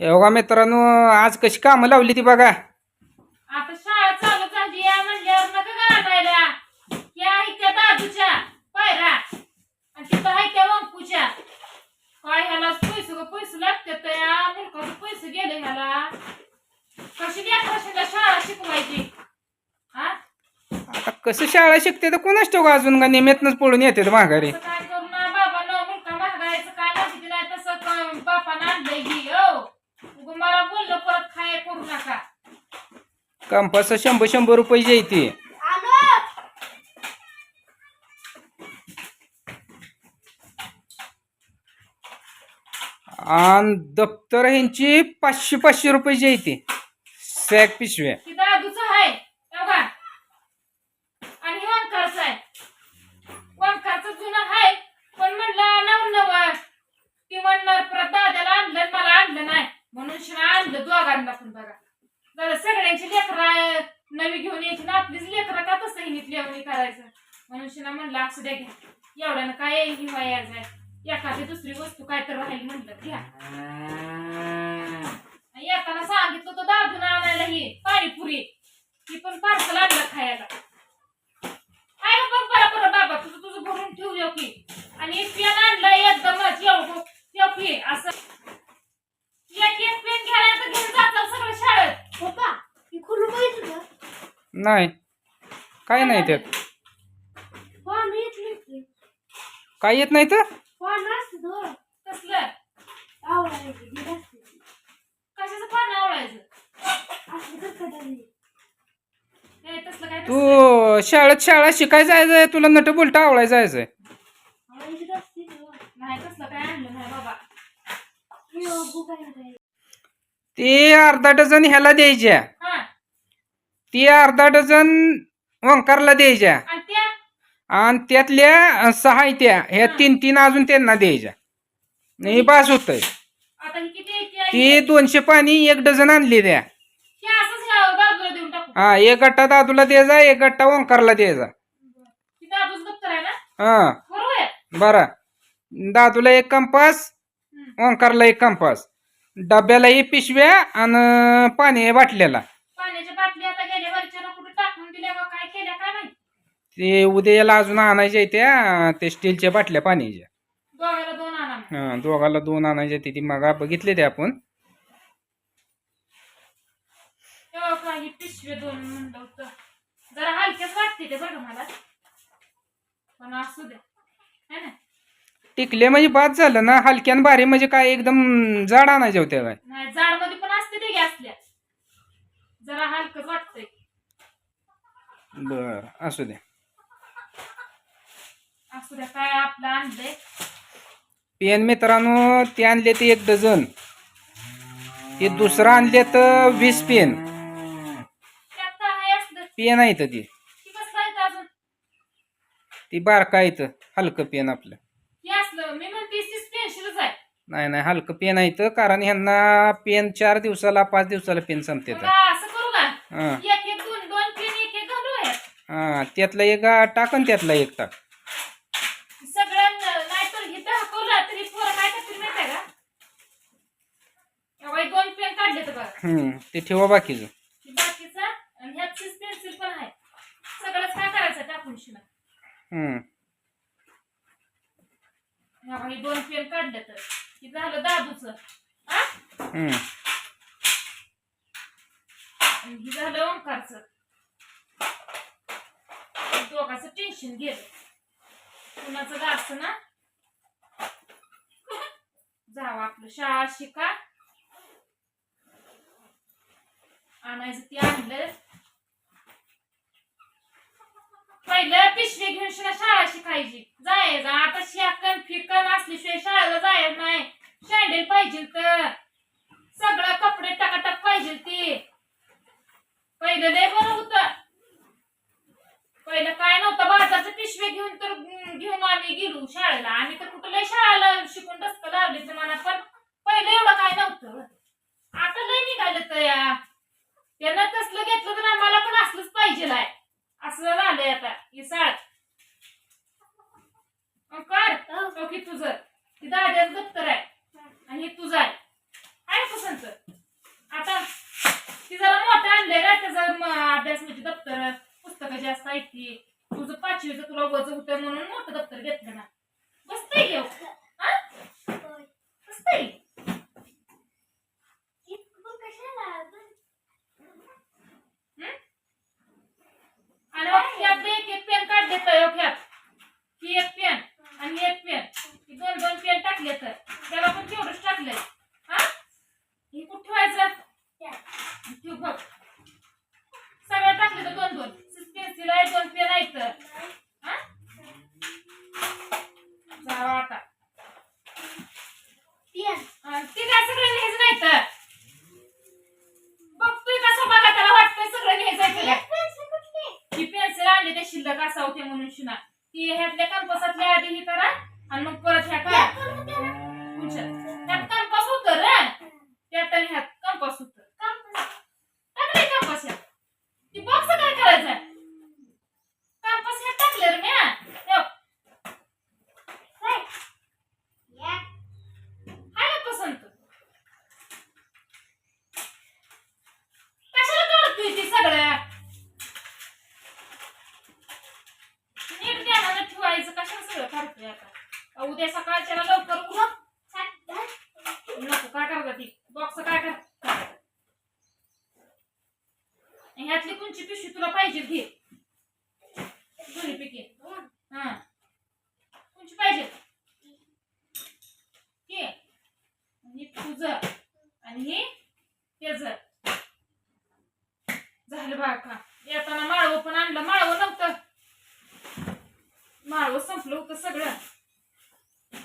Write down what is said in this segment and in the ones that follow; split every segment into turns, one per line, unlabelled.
हे बघा मित्रांनो आज कशी कामं लावली ती बघा.
आता शाळा चालू झाली आहे म्हणल्यावर नका घालायला या दादूच्या पायरा आणि तिथं आहे त्या वंकूच्या. काय ह्याला पैसे ग पैसे लागतात या मुलकाचे पैसे गेले ह्याला. कशी शाळा शिकवायची? हा?
आता कसं शाळा शिकते तर कोणाच ठेवू अजून का निमित्तच पडून येते माघारी
असं काय करू ना बाबा न मुलगा महागायचं काय माहिती नाही तसं क- बापानं आणलंय घे हो उगा मला बोललं परत खाय करू नका
कंपास शंभर शंभर रुपये येते. आणि दप्तर ह्यांची पाचशे पाचशे रुपयाची येते. सॅक पिशव्या
ती दादूचं आहे बघा आणि वंकारचं आहे वंकारचं जुनं आहे पण म्हणलं नव नव ती म्हणणार परत दाद्याला आणलं आणि मला आणलं नाही म्हणून शिना आणलं दोघांना पण बघा जरा सगळ्यांची लेकरं नवी घेऊन यायची ना आपलीच लेकरं का तसं हिनीत लेवणी करायचं. म्हणून शिना म्हणलं असू द्या घ्या. एवढ्यानं काय हिवा यायचं एखादी दुसरी वस्तू काय तर राहील म्हणलं घ्या. आणि येताना सांगितलं होतं दादून आणायला ही पाणीपुरी. ती पण पार्सल आणलं खायला. आहे बघ बरं बरं बाबा तुझं तुझं भरून ठेवू की आणि एक पेन आणलं एकदमच एवढं ठेव की असं. एक एक पेन घ्यायला तर घेऊन जातात सगळं शाळेत.
पप्पा ही खुलं
नाही. काय नाही त्यात
पान येत नाही
काय येत नाही तर
पान असतं तर
कसलं
आवडायचं गिर असते
कशाचं पान आवडायचं
असं तर कदाली
हे तसलं काय
तू. शाळेत शाळा शिकाय जायचंय तुला नट बोलट आवळाय जायचंय.
नाही काय नाही
आहे
ते अर्धा डझन ह्याला द्यायच्या. ती अर्धा डझन ओंकारला द्यायच्या.
आणि त्या
आणि त्यातल्या सहा त्या ह्या तीन तीन अजून त्यांना द्यायच्या. नाही बास होत ती दोनशे पाणी एक डझन आणली द्या
हे
हा एक गट्टा दादूला द्यायचा एक गट्टा ओंकारला द्यायचा. हा. बरा. दादूला एक कंपास. ओंकारला एक कंपास. डब्याला एक पिशव्या आणि पाणी बाटल्याला
पाण्याच्या बाटली आता गेल्या वरच्याला कुठे टाकून दिल्या का काय केल्या काय माहिती
ते उद्याला अजून आणायच्या त्या ते स्टीलच्या बाटल्या पाण्याच्या.
दोघाला दोन आणा
हा दोघाला दोन आणायच्या ते मगा बघितले ते आपण.
तेव्हा काही पिशवे दोन म्हणलं होतं. जरा हलक्याच वाटते ते बरं मला. पण असू द्या है ना?
टिकले म्हणजे बाद झालं ना. हलक्यान भारी म्हणजे काय एकदम जाड आणायच्या होत्या काय?
नाही जाडमध्ये पण असते ते असल्या जरा वाटतंय.
बर असू द्या
असू द्या काय आपलं आणलंय?
पेन मित्रांनो ते आणले ते एक डझन. ते दुसरं आणले तर वीस पेन.
त्यात काय आहे असलं.
पेन आहे तर ती.
ती कसं आहे अजून?
ती बारका आहे तर हलकं पेन आपलं.
हे असलं मी म्हणते तीस पेन्शिलच आहे.
नाही नाही हलकं पेन आहे तर कारण ह्यांना पेन चार दिवसाला पाच दिवसाला पेन संपते
मग असं करू का
हां.
एक एक दोन दोन पेन एक एक घालू यात
हां त्यातला एक आ, टाक आणि त्यातला एक टाक
सगळं नाहीतर हे दाखवलं तरी पोरं काय करतील माहिती आहे का एवढे दोन पेन काढले तर बघा
हम्म, ते ठेवा बाकीचं.
बाकीचा आणि ह्यात पेन्सिल पण आहे. सगळंच काय करायचं टाकून
हम्म.
हे दोन पेन काढले तर. हे झालं दादूच. हा
हम्म.
आणि हे झालं ओंकारचं. दोघांचं टेन्शन गेलं. कुणाचं गारचं ना? जावं आपलं शाळा शिका. आणायचं ते आणलं. पहिलं पिशवी घेऊन शिना शाळा शिकायची. जायचं आता शिकन फिकन असल्याशिवाय शाळेला जायचं नाही. शँडल पाहिजे तर. सगळं कपडे टकाटक पाहिजे ते. पहिलं लय बरं होत. पहिलं काय नव्हतं बाजारचं पिशवी घेऊन तर घेऊन आम्ही गेलो शाळेला. आम्ही तर कुठं लय शाळेला शिकून डस्क लावली तर मला पण पहिलं एवढं काय नव्हतं. आता लय निघालं तर या त्यांना तसलं घेतलं तर आम्हाला पण असलंच पाहिजे आहे. असं झालंय आता. हे साळ. कर. चौकी तुझं. तिथं आद्याच दप्तर आहे. आणि हे तुझं आहे. आहे पसंत आता ती जरा मोठं आणलंय ना त्याचा अभ्यास म्हणजे दप्तर. पुस्तकं जास्त आहेत तुझं पाचवीचं तुला वज होत म्हणून मोठं दप्तर घेतलं ना. बसतंय घेऊ हो? हा? बसतंय? उद्या सकाळच्याला लवकर उठ. नको काय करता ती? बॉक्स काय कर? ह्यातली कोणची पिशवी तुला पाहिजे घे दोन्ही पैकी हा कोणची पाहिजे घे आणि तुझं आणि हे त्याच झालं बा का येताना माळवं पण आणलं माळवं नव्हतं माळवं संपलं होतं सगळं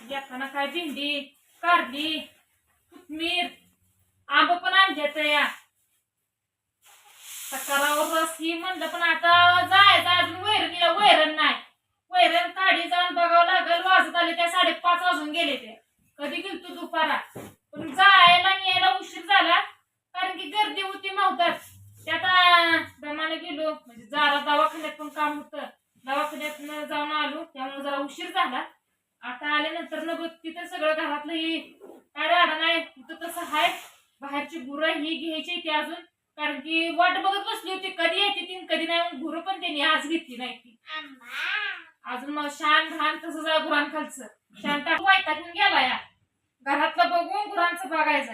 येताना काय भेंडी कारली कोथमीर आंब पण आणले या. करावं रस ही म्हणलं पण आता जायचं अजून वैरणीला वैरण नाही. वैरण काढी जाऊन बघावं लागल वाजत आले त्या साडेपाच वाजून गेले ते. कधी गेलतो दुपारा? पण जाय आणि यायला उशीर झाला कारण की गर्दी होती नव्हतात त्यात आ, दमाने गेलो म्हणजे जरा दवाखान्यात पण काम होतं दवाखान्यात जाऊन आलो त्यामुळे जरा उशीर झाला आता आल्यानंतर न बघ तिथं सगळं घरातलं ही काय राडा नाही तिथं तसं हाय बाहेरची गुरं ही घ्यायची ती अजून कारण की वाट बघत बसली होती कधी येते ती आणि कधी नाही गुरं पण त्यांनी आज घेतली नाही ती. अजून मग शान घाण तसं जा गुरां खालचं शान टाकून वाईटातून गेला या. घरातलं बघून गुरांचं बघायचं.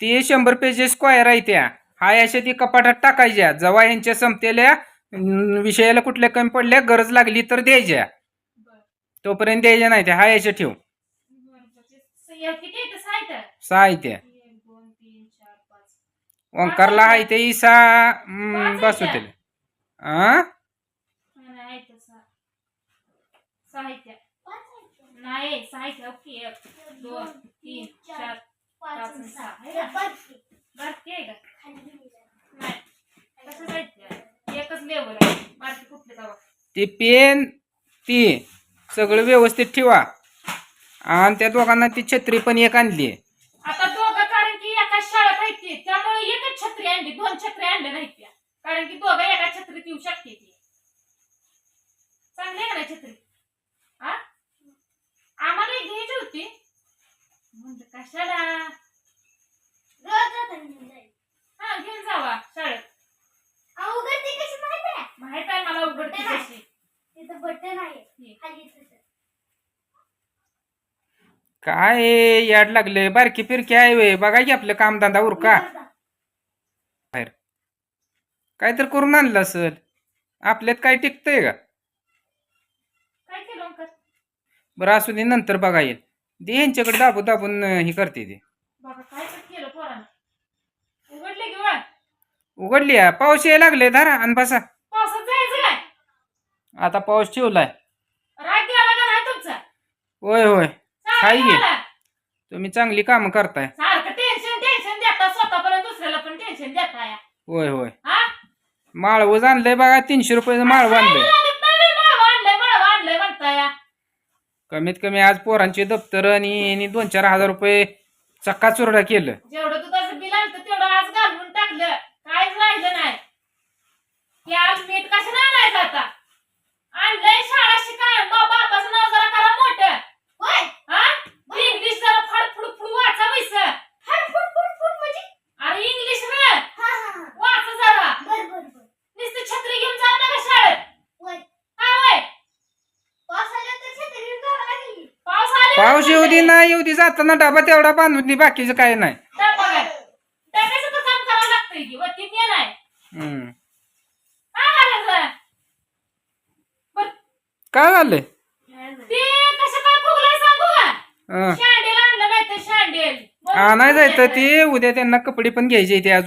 ते शंभर पेजेस स्क्वायर आहे त्या. हाय अशा ती कपाटात टाकायच्या. जेव्हा यांच्या संपलेल्या अं, विषयाला कुठल्या कमी पडल्या गरज लागली तर द्यायच्या. तोपर्यंत द्यायच्या नाही त्या. हाय अशा ठेव. सहा आहे त्या? ओंकारला आहे ते इसा
पाच
बस होते आ?
साहित्य नाही साहित्य ओके एक दोन तीन चार पाच सहा नाही एकच लेवल बारकी कुठले जावा
ते पेन ती. सगळं व्यवस्थित ठेवा. आणि त्या दोघांना ती छत्री पण एक आणली.
आता दोघं कारण की एका शाळेत आहेत त्यामुळे एकच छत्री आणली दोन छत्री आणल्या नाहीत त्या. कारण की दोघं एका छत्रीत येऊ शकते ती. चांगली आहे का नाही छत्री? हा? आम्हाला एक घ्यायची होती. म्हणलं कशाला? हा घेऊन जावा शाळेत. माहीत आहे? मला उघडते कशी.
बटन आहे खाली तसं.
काय हे याड लागले. बारकी फिरकी आहे वे बघा की आपलं कामधंदा उरका. काय तर करून आणलं असेल. आपल्यात काय टिकतंय का?
काय केलं अंकल?
बरं असू दे नंतर बघा येईल. दे यांच्याकडे दाबून दाबून हे करते ते.
बघा काय तर केलं पोरानं. उघडले की वा
उघडली आहे. पाऊस यायला लागले धरा आणि बसा.
पावसात जायचं काय?
आता पाऊस ठेवलाय.
राग गेला का नाही तुमचा?
होय होय. हाय
सारखं
की.
गेला.
तुम्ही चांगली कामं करताय.
सारखं टेन्शन टेन्शन देता स्वतःपर्यंत दुसऱ्याला पण टेन्शन देता या
होय होय.
हा?
माळवं आणलंय बघा तीनशे रुपयाचं माळवं आणलंय कमीत कमी आज पोरांचे दप्तर आणि यांनी दोन चार हजार रुपये चक्का चुरडा केलं.
जेवढं दुधाचं बिल आणतं तेवढं आज घालून टाकलं. काहीच राहिलं नाही. ते आज मीठ कसं आणायचं आता आणलंय शाळा शिकाय बा- बापाचं नाव जरा करा मोठं
होय
हा इंग्लिश जरा फाड फुड फुड वाचा वैस
फड फुड फुड फुड म्हणजे
अरे इंग्लिश ना
हा हा हा
वाचा जरा
बर बर
पाऊस दे जाताना डबा तेवढा बांधून दे बाकीचं काय नाही.
त्या बघा डब्याचं तर काम करावं लागतंय की वरती ते नाही
हम्म.
काय करायचं बरं,
काय झालंय?
ते कसं काय फुगलंय सांगू का
हं.
शँडेल आणलं नाही तर शँडेल.
आणाय जायचं ते उद्या त्यांना कपडे पण घ्यायचे ते अजून